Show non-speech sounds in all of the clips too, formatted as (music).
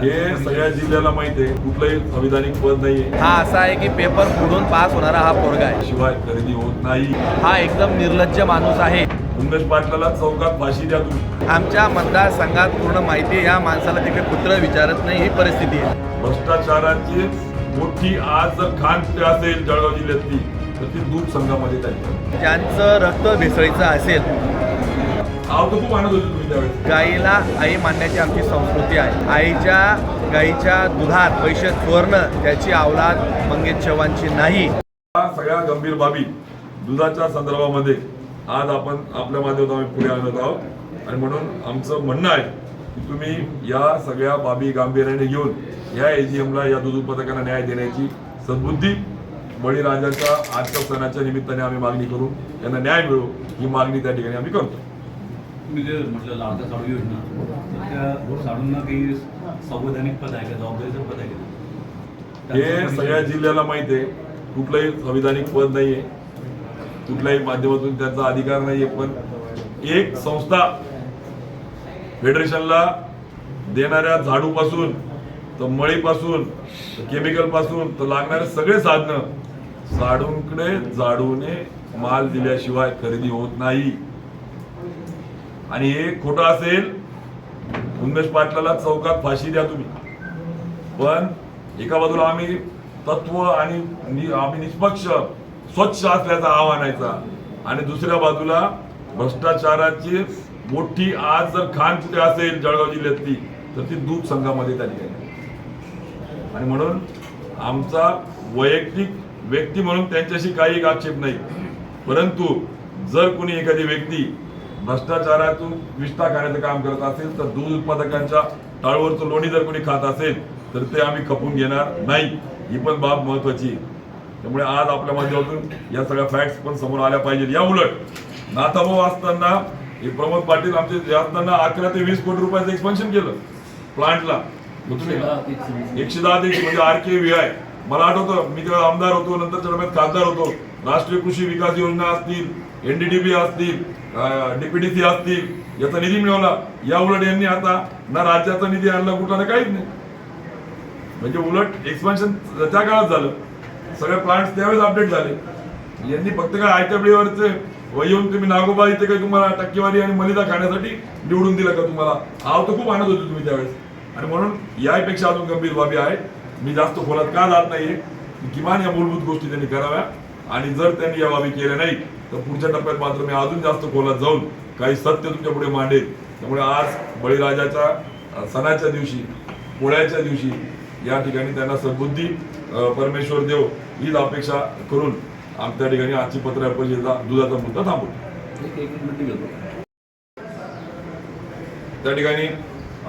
हे सगळ्या जिल्ह्याला माहिती आहे कुठलंही संविधानिक पद नाहीये. हा असा आहे की पेपर फोडून पास होणारा हा पोरगा आहे. शिवाय खरेदी होत नाही. हा एकदम निर्लज्ज माणूस आहे. उमेश पाटलाला चौकात फाशी द्या तुम्ही. आमच्या मतदारसंघात पूर्ण माहिती आहे या माणसाला तिकडे कुत्र विचारत नाही ही परिस्थिती आहे. भ्रष्टाचाराची मोठी आज जर खान असेल जळगाव जिल्ह्यातली तर ती दूध संघामध्ये त्यांच्या ज्यांचं रक्त भेसळीचं असेल गाईला आई मानण्याची आमची संस्कृती आहे. आईच्या गाईच्या दुधात पैसे चोरणं त्याची अवलाद मंगेश चव्हाणची नाही. सगळ्या गंभीर बाबी दुधाच्या संदर्भामध्ये आज आपण आपल्या माध्यमातून आम्ही पुढे आणत आहोत. आणि म्हणून आमचं म्हणणं आहे की तुम्ही या सगळ्या बाबी गांभीर्याने घेऊन या एजीएमला या दूध उत्पादकांना न्याय देण्याची सद्बुद्धी बळीराजाच्या आजच्या सणाच्या निमित्ताने आम्ही मागणी करू यांना न्याय मिळो ही मागणी त्या ठिकाणी आम्ही करतो. तुम्ही जे म्हटलं लाडका साडू योजना. तर त्या साडूंना काही संवैधानिक पद आहे का? जबाबदारीचं पद आहे का? हे सगळ्या जिल्ह्याला माहिती आहे. कुठलंही संविधानिक पद नाहीये. कुठल्याही माध्यमातून त्यांचा अधिकार नाहीये. पण एक संस्था फेडरेशनला देणाऱ्या झाडूपासून तर मळीपासून केमिकलपासून तर लागणारे सगळे साधनं साडूंकडे झाडूने माल दिल्याशिवाय खरेदी होत नाही. आणि हे खोटं असेल उमेश पाटलाला चौकात फाशी द्या तुम्ही. पण एका बाजूला आम्ही तत्व आणि नि- आम्ही निष्पक्ष स्वच्छ असल्याचा आव्हानायचा आणि दुसऱ्या बाजूला भ्रष्टाचाराची मोठी आज जर खान कुठे असेल जळगाव जिल्ह्यातली तर ती दूध संघामध्ये त्या आहे. आणि म्हणून आमचा वैयक्तिक व्यक्ती म्हणून त्यांच्याशी काही आक्षेप नाही. परंतु जर कोणी एखादी व्यक्ती भ्रष्टाचारातून विष्ठा खाण्याचं काम करत असेल तर दूध उत्पादकांच्या टाळवरचं लोणी जर कोणी खात असेल तर ते आम्ही खपून घेणार नाही. ही पण बाब महत्वाची त्यामुळे आज आपल्या माध्यमातून या सगळ्या फॅक्ट्स पण समोर आल्या पाहिजेत. या उलट नाथाभाऊ असताना हे प्रमोद पाटील आमचे असताना अकरा ते वीस कोटी रुपयाचं एक्सपान्शन केलं प्लांटला एकशे दहा ते म्हणजे आर के व्ही आय मला आठवतं मी तेव्हा आमदार होतो नंतर खासदार होतो. राष्ट्रीय कृषी विकास योजना असतील एनडीडीबी असतील डीपीडीसी असतील याचा निधी मिळवला. या उलट यांनी आता ना राज्याचा निधी आणला कुठला ना काहीच नाही. म्हणजे उलट एक्सपान्शन त्या काळात झालं. सगळे प्लांट त्यावेळेस अपडेट झाले. यांनी फक्त काय आयत्या वेळेवरचे व येऊन तुम्ही नागोबा इथे काही तुम्हाला टक्केवारी आणि मलिदा खाण्यासाठी निवडून दिलं का तुम्हाला? आव तर खूप आणत होते तुम्ही त्यावेळेस. आणि म्हणून यापेक्षा अजून गंभीर बाबी आहेत. मी जास्त खोलात का जात नाहीये. किमान या मूलभूत गोष्टी त्यांनी कराव्या. आणि जर त्यांनी या बाबी केल्या नाही तर पुढच्या टप्प्यात मात्र मी अजून जास्त खोलात जाऊन काही सत्य तुमच्यापुढे मांडेल. त्यामुळे आज बळीराजाच्या सणाच्या दिवशी पोळ्याच्या दिवशी या ठिकाणी त्यांना सद्बुद्धी परमेश्वर देव हीच अपेक्षा करून आम त्या ठिकाणी आजची पत्र परिषदेचा दुधाचा मुद्दा थांबवतो. त्या ठिकाणी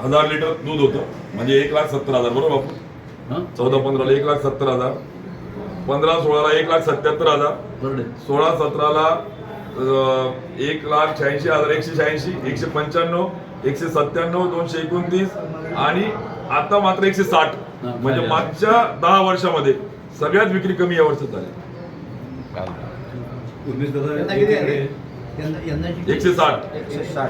हजार लिटर दूध होतं. म्हणजे एक लाख सत्तर हजार बरोबर चौदा पंधराला एक लाख सत्तर हजार. पंधरा सोळाला एक लाख सत्याहत्तर हजार. सोळा सतराला एक लाख शहाऐंशी हजार एकशे शहाऐंशी एकशे पंच्याण्णव एकशे सत्त्याण्णव दोनशे एकोणतीस आणि आता मात्र एकशे साठ. म्हणजे मागच्या दहा वर्षामध्ये सगळ्यात विक्री कमी या वर्षात झाली. एकशे साठ. एकशे साठ.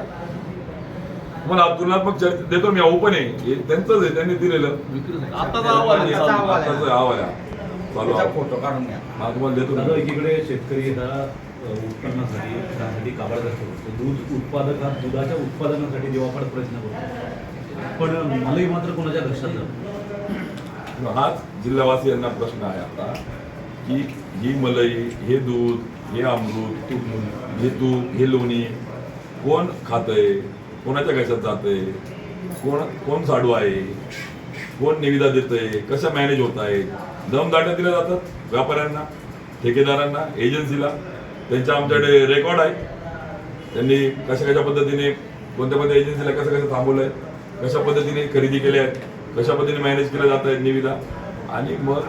मला तुलनात्मक चर्चा देतो मी ओपन आहे. हे त्यांचंच आहे त्यांनी दिलेलं. आता. आताचा अहवाल आहे. चालू त्याचा आहे. फोटो काढून घ्या. हा तुम्हाला देतो दादा मी. एकीकडे शेतकरी हा अ, उत्पन्नासाठी त्यासाठी काबाड करतो. दूध उत्पादक हा दुधाच्या उत्पादनासाठी देवापाड प्रयत्न करतो. पण मलाही मात्र कोणाच्या लक्षात जात हाच जिल्हावासियांना प्रश्न आहे आता की ही मलई हे दूध हे अमृत हे तूप हे लोणी कोण खातंय? कोणाच्या घशात जातंय? कोण कोण साडू आहे? कोण निविदा देतंय? कसं मॅनेज होत आहे दमदाट्या दिल्या जातात व्यापाऱ्यांना ठेकेदारांना एजन्सीला त्यांच्या आमच्याकडे रेकॉर्ड आहे. त्यांनी कशा कशा पद्धतीने कोणत्या कोणत्या एजन्सीला कसं कसं थांबवलं आहे कशा पद्धतीने खरेदी केल्या आहेत कशा पद्धतीने मॅनेज केल्या जात आहेत निविदा. आणि मग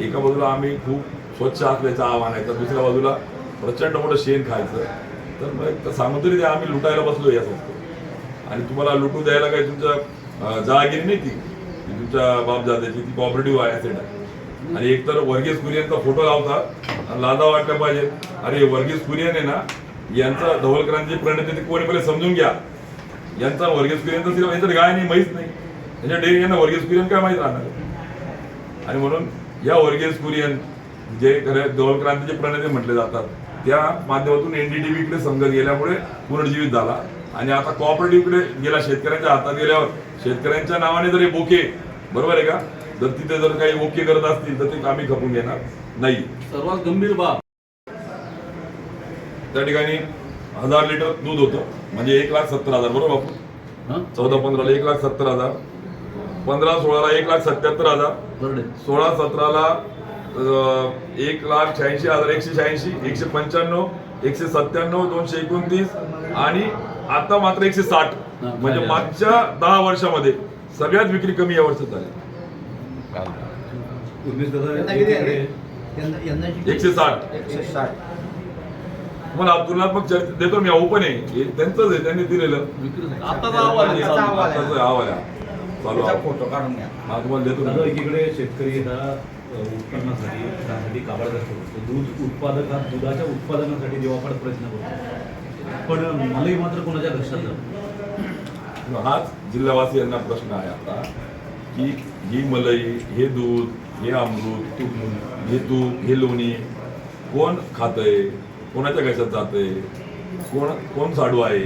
एका बाजूला आम्ही खूप स्वच्छ असल्याचं आव्हान आहे. तर दुसऱ्या बाजूला प्रचंड मोठं शेण खायचं. तर मग एक तर सांगून तरी आम्ही लुटायला बसलो या संस्थेत. आणि तुम्हाला लुटू द्यायला काही तुमच्या अं, जहागिरी नाही ती. तुमच्या बापजाद्याची ती कॉपरेटिव्ह आहे asset. आहे आणि एकतर वर्गीस कुरियनचा फोटो लावतात आणि लादा वाटला पाहिजे. अरे वर्गीस कुरियन आहे ना यांचा धवलकरांची प्रणिती ते कोणी पहिले समजून घ्या. यांचा वर्गीस कुरियनचा सिनेमा यांच्यात गाय नाही माहीत नाही. यांच्या डेरी यांना वर्गीस कुरियन काय माहीत राहणार? आणि म्हणून या वर्गीस कुरियन जे खरं धवलक्रांतीचे प्रणेते म्हटले जातात त्या माध्यमातून एनडीडीबीकडे संघ गेल्यामुळे पुनर्जीवित झाला. आणि आता कॉपरेटिव्हकडे गेला शेतकऱ्यांच्या हातात गेल्यावर शेतकऱ्यांच्या नावाने जरी बोके बरोबर आहे का? जर तिथे जर काही ओके करत असतील तर ते आम्ही खपून घेणार नाही. सर्वात गंभीर बाब. त्या ठिकाणी हजार लिटर दूध होतं. म्हणजे एक लाख सत्तर हजार बरोबर बापू? चौदा पंधराला एक लाख सत्तर हजार. पंधरा सोळाला एक लाख सत्याहत्तर हजार. सोळा सतराला एक लाख शहाऐंशी हजार एकशे शहाऐंशी एकशे पंच्याण्णव एकशे सत्त्याण्णव दोनशे एकोणतीस आणि आता मात्र एकशे साठ. म्हणजे. मागच्या दहा वर्षामध्ये सगळ्यात विक्री कमी या वर्षात झाली. एकशे साठ. एकशे साठ. मला तुलनात्मक चर्चा देतो मी ओपन आहे. हे त्यांचंच आहे त्यांनी दिलेलं. फोटो काढून तुम्हाला देतो. एकीकडे शेतकरी हा उत्पन्नासाठी त्यासाठी करतो दूध उत्पादक हा दुधाच्या उत्पादनासाठी देवापाड प्रयत्न करतो. पण मलाही मात्र कोणाच्या लक्षात जात हाच जिल्हावासियांना प्रश्न आहे आता की ही मलई हे दूध हे अमृत तूप हे तूप हे लोणी कोण खातंय? कोणाच्या घशात जातंय? कोण कोण साडू आहे?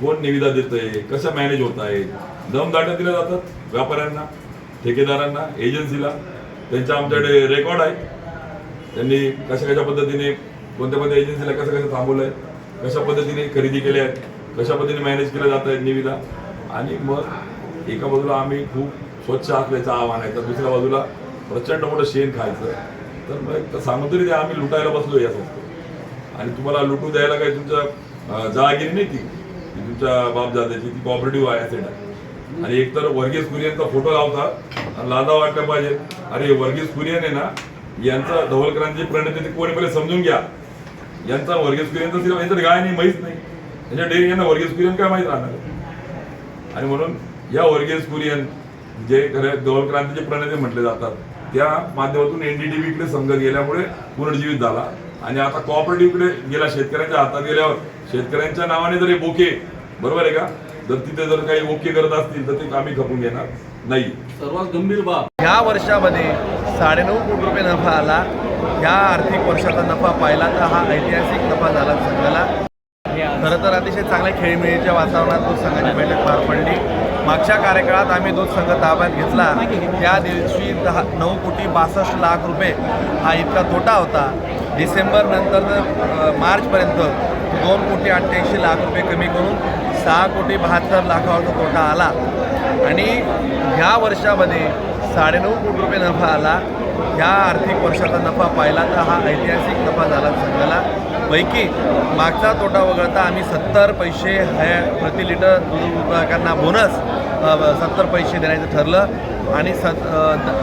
कोण निविदा देतंय? कशा मॅनेज होत आहे दमदाट्या दिल्या जातात व्यापाऱ्यांना ठेकेदारांना एजन्सीला त्यांच्या आमच्याकडे रेकॉर्ड आहे त्यांनी कशा कशा पद्धतीने कोणत्या कोणत्या एजन्सीला कसं कसं आहे कशा पद्धतीने खरेदी केल्या आहेत? कशा पद्धतीने मॅनेज केलं जात आहेत निविदा आणि मग एका बाजूला आम्ही खूप स्वच्छ असल्याचं आव्हान आहे तर दुसऱ्या बाजूला प्रचंड मोठं शेण खायचं. तर मग एक तर सांगून तरी द्या आम्ही लुटायला बसलो या संस्थेत आणि तुम्हाला लुटू द्यायला काही तुमच्या जहागिरी नाही ती. ती तुमच्या बापजाद्याची ती कॉपरेटिव्ह आहे asset आणि एकतर वर्गीस कुरियनचा फोटो लावता लादा वाटला पाहिजे. अरे वर्गीस कुरियन आहे ना यांचा धवल क्रांती ते कोणी पहिले समजून घ्या. यांचा वर्गीस कुरियनचा सिनेमा यांचं गाय नाही माहीत नाही. त्यांच्या डेअरी यांना वर्गीस कुरियन काय माहीत राहणार? आणि म्हणून या वर्गीस कुरियन जे खरं क्रांतीचे प्रणेते म्हटले जातात त्या माध्यमातून एनडीडीबीकडे संघ गेल्यामुळे पुनर्जीवित झाला. आणि आता कॉपरेटिव्हकडे गेला शेतकऱ्यांच्या हातात गेल्यावर शेतकऱ्यांच्या नावाने जर हे बोके बरोबर आहे का? जर तिथे जर काही ओके करत असतील तर ते आम्ही खपून घेणार नाही. सर्वात गंभीर बाब. ह्या वर्षामध्ये साडेनऊ कोटी रुपये नफा आला. ह्या आर्थिक वर्षाचा नफा पाहिला तर हा ऐतिहासिक नफा झाला संघाला. खरं तर अतिशय चांगल्या खेळीमेळीच्या वातावरणात दूध संघाची बैठक पार पडली. मागच्या कार्यकाळात आम्ही दूध संघ ताब्यात घेतला. त्या दिवशी दहा नऊ कोटी बासष्ट लाख रुपये हा इतका तोटा होता. डिसेंबर नंतर मार्चपर्यंत दोन कोटी अठ्ठ्याऐंशी लाख रुपये कमी करून सहा कोटी बहात्तर लाखावरचा तोटा आला. आणि ह्या वर्षामध्ये साडेनऊ कोटी रुपये नफा आला. ह्या आर्थिक वर्षाचा नफा पाहिला तर हा ऐतिहासिक नफा झाला संघाला. पैकी मागचा तोटा वगळता आम्ही सत्तर पैसे हे प्रति लिटर दूध उत्पादकांना बोनस सत्तर पैसे देण्याचं ठरलं. आणि सत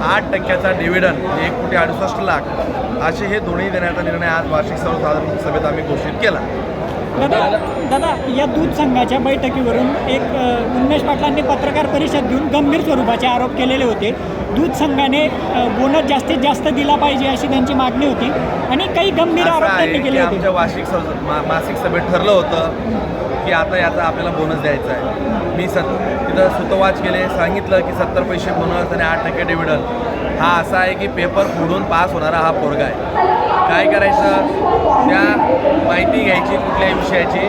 आठ टक्क्याचा डिव्हिडंड एक कोटी अडुसष्ट लाख असे हे दोन्ही देण्याचा निर्णय आज वार्षिक सर्वसाधारण सभेत आम्ही घोषित केला. दादा दादा या दूध संघाच्या बैठकीवरून एक अ, उन्मेष पाटलांनी पत्रकार परिषद घेऊन गंभीर स्वरूपाचे आरोप केलेले होते. दूध संघाने बोनस जास्तीत जास्त दिला पाहिजे अशी त्यांची मागणी होती आणि काही गंभीर आरोप त्यांनी केले होते. वार्षिक मासिक सभेत ठरलं होतं की आता याचा आपल्याला बोनस द्यायचा आहे. मी सत तिथं सुतवाच केले सांगितलं की सत्तर पैसे बोनस आणि आठ टक्के डिव्हिडंड हा असा आहे की पेपर फोडून पास होणारा हा पोरगा आहे. काय करायचं? त्या माहिती घ्यायची कुठल्याही विषयाची.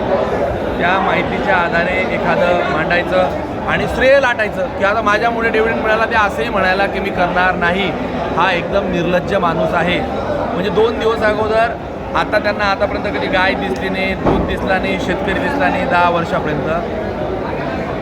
त्या माहितीच्या आधारे एखादं मांडायचं आणि श्रेय लाटायचं. की आता माझ्यामुळे डिव्हिडंड मिळाला ते असंही म्हणायला की मी करणार नाही. हा एकदम निर्लज्ज माणूस आहे. म्हणजे दोन दिवस अगोदर आता त्यांना आतापर्यंत कधी गाय दिसली नाही दूध दिसला नाही शेतकरी दिसला नाही दहा वर्षापर्यंत.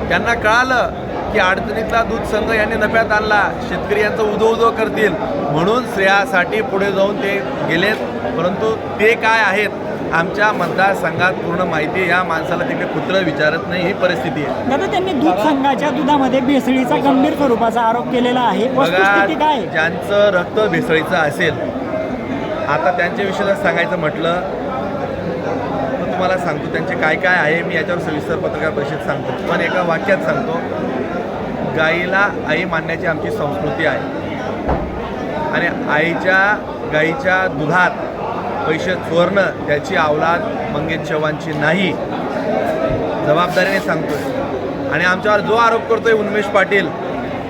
त्यांना कळालं की अडचणीतला दूध संघ यांनी नफ्यात आणला. शेतकरी यांचं उदो उदो करतील. म्हणून श्रेयासाठी पुढे जाऊन ते गेलेत. परंतु ते काय आहेत आमच्या मतदारसंघात पूर्ण माहिती. या माणसाला तिकडे कुत्रं विचारत नाही ही परिस्थिती आहे. दादा त्यांनी दूध संघाच्या दुधामध्ये भेसळीचा गंभीर स्वरूपाचा आरोप केलेला आहे. बघा? ज्यांचं रक्त भेसळीचं असेल आता त्यांच्याविषयी जर सांगायचं म्हटलं तर तुम्हाला सांगतो त्यांचे काय काय आहे. मी याच्यावर सविस्तर पत्रकार परिषद सांगतो. पण एका वाक्यात सांगतो गाईला आई मानण्याची आमची संस्कृती आहे. आणि आईच्या गाईच्या दुधात पैसे चोरणं त्याची अवलाद मंगेश चव्हाणची नाही जबाबदारीने सांगतोय. आणि आमच्यावर जो आरोप करतोय उन्मेश पाटील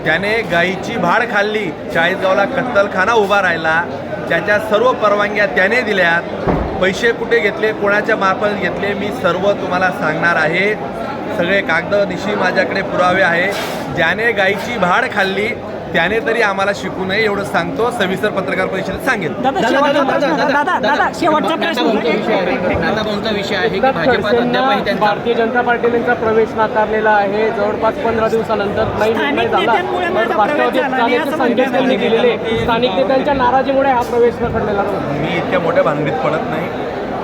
त्याने गाईची भाड खाल्ली चाळीसगावला कत्तलखाना उभा राहिला त्याच्या सर्व परवानग्या त्याने दिल्यात पैसे कुठे घेतले कोणाच्या मार्फत घेतले मी सर्व तुम्हाला सांगणार आहे. सगळे कागद निशी माझ्याकडे पुरावे आहे. ज्याने गाईची भाड खाल्ली त्याने तरी आम्हाला शिकू नये एवढं सांगतो. सविस्तर पत्रकार परिषदेत सांगेल. दादा शेवटचा प्रश्न होता. दादा दादा शेवटचा प्रश्न होता. विषय आहे. की भाजपात अद्यापही त्यांचा भारतीय जनता पार्टीने त्यांचा प्रवेश नाकारलेला आहे. जवळपास पंधरा दिवसानंतर नाही निर्णय स्थानिक झाला. राष्ट्रवादी संदेश. त्यांनी. दिलेले स्थानिक नेत्यांच्या नाराजीमुळे हा प्रवेश नाकारलेला मी इतक्या मोठ्या भानगडीत पडत नाही.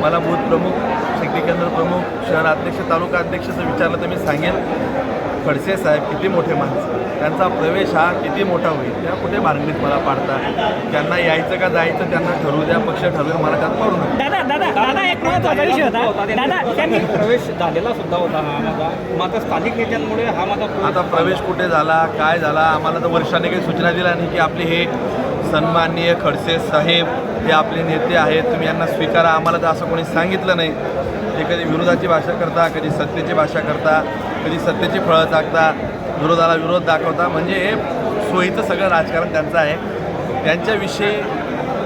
मला बूथ प्रमुख शक्ती केंद्र प्रमुख शहर अध्यक्ष तालुका अध्यक्षाचं विचारलं तर मी सांगेन खडसे साहेब किती मोठे माणसं त्यांचा प्रवेश हा किती मोठा होईल त्या कुठे भानगडीत मला पाडतात? त्यांना यायचं का जायचं त्यांना ठरवू द्या पक्ष ठरवेल मला त्यात पडू नये दादा दादा दादा एक महत्त्वाचा विषय होता. दादा त्यांनी प्रवेश झालेला सुद्धा होता हा माझा. मात्र स्थानिक नेत्यांमुळे हा माझा आता प्रवेश कुठे झाला काय झाला आम्हाला तर वर्षाने काही सूचना दिल्या नाही की आपले हे सन्माननीय खडसे साहेब हे आपले नेते आहेत. तुम्ही यांना स्वीकारा. आम्हाला तर असं कोणी सांगितलं नाही. ते कधी विरोधाची भाषा करता कधी सत्तेची भाषा करता कधी सत्तेची फळं टाकता विरोधाला विरोध दाखवता. म्हणजे हे सोयीचं सगळं राजकारण त्यांचं आहे. त्यांच्याविषयी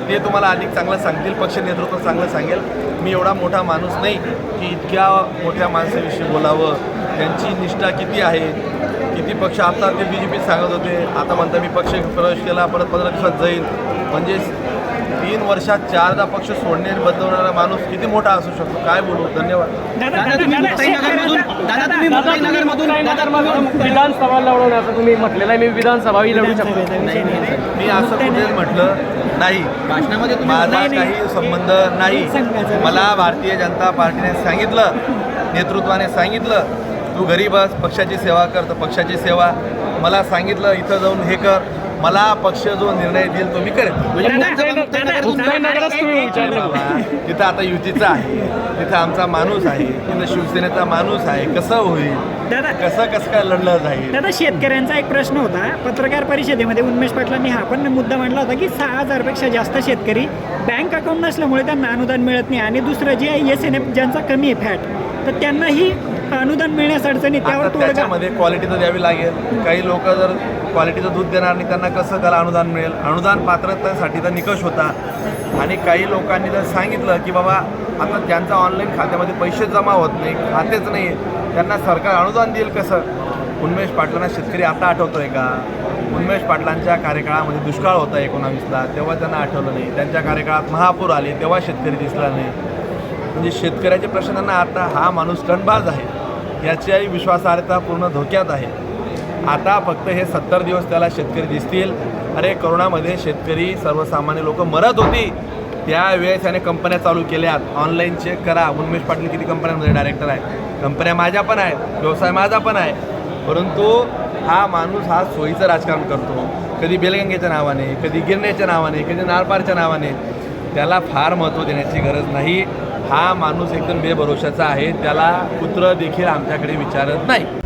ते तुम्हाला अधिक चांगलं सांगतील पक्ष नेतृत्व चांगलं सांगेल. मी एवढा मोठा माणूस नाही की इतक्या मोठ्या माणसाविषयी बोलावं. त्यांची निष्ठा किती आहे? किती पक्ष आता ते बी जे पी सांगत होते. आता म्हणता मी पक्ष प्रवेश केला परत पंधरा दिवसात जाईल. म्हणजे तीन वर्षात चारदा पक्ष सोडणे बदलवणारा माणूस किती मोठा असू शकतो? काय बोलू? धन्यवाद. मुक्ताईनगरमधून शेतकऱ्यांचा- दादा तुम्ही विधानसभा म्हटलेलं आहे. मी विधानसभाही लढू शकतो. नाही. मी असं कुठेच म्हटलं नाही. भाषणामध्ये तुम्ही माझा. काही संबंध नाही. मला भारतीय जनता पार्टीने सांगितलं नेतृत्वाने सांगितलं तू घरी बस पक्षाची सेवा कर तर पक्षाची सेवा मला सांगितलं इथं जाऊन हे कर. मला पक्ष जो निर्णय देईल तो मी करेन. म्हणजे तिथं (laughs) आता युतीचं आहे. तिथं आमचा माणूस आहे. तिथं शिवसेनेचा माणूस आहे. कसं होईल? दादा कसं कसं काय लढलं जाईल? दादा शेतकऱ्यांचा एक प्रश्न होता. पत्रकार परिषदेमध्ये उन्मेष पाटलांनी हा पण मुद्दा मांडला होता की सहा हजारपेक्षा जास्त शेतकरी बँक अकाउंट नसल्यामुळे त्यांना अनुदान मिळत नाही. आणि दुसरं जे एस एन एफ ज्यांचा कमी आहे फॅट तर त्यांनाही अनुदान मिळण्यास अडचणी त्यावर आता तोडगा. त्याच्यामध्ये क्वालिटी तर द्यावी लागेल. काही लोक जर क्वालिटीचं दूध देणार नाही त्यांना कसं त्याला अनुदान मिळेल? अनुदान पात्रतेसाठी तर निकष होता. आणि काही लोकांनी जर सांगितलं की बाबा आता ज्यांचा ऑनलाईन खात्यामध्ये पैसे जमा होत नाही खातेच नाही त्यांना सरकार अनुदान देईल कसं? उन्मेष पाटलांना शेतकरी आता आठवतोय का? उन्मेष पाटलांच्या कार्यकाळामध्ये दुष्काळ होता एकोणावीसला. तेव्हा त्यांना आठवलं नाही. त्यांच्या कार्यकाळात महापूर आले तेव्हा शेतकरी दिसला नाही. म्हणजे शेतकऱ्याचे प्रश्न त्यांना आता हा माणूस टणबाज आहे. याची विश्वासार्हता पूर्ण धोक्यात आहे. आता फक्त हे सत्तर दिवस त्याला शेतकरी दिसतील. अरे करोनामध्ये शेतकरी सर्वसामान्य लोक मरत होती. त्यावेळेस त्याने कंपन्या चालू केल्यात. ऑनलाईन चेक करा. उन्मेश पाटील किती कंपन्यांमध्ये डायरेक्टर आहे कंपन्या माझ्या पण आहेत. व्यवसाय माझा पण आहे. परंतु हा माणूस हा सोयीचं राजकारण करतो. कधी बेलगंगेच्या नावाने कधी गिरण्याच्या नावाने कधी नारपारच्या नावाने. त्याला फार महत्त्व देण्याची गरज नाही. हा माणूस एकदम बेभरोशाचा आहे त्याला पुत्र देखील आमच्याकडे विचारत नाही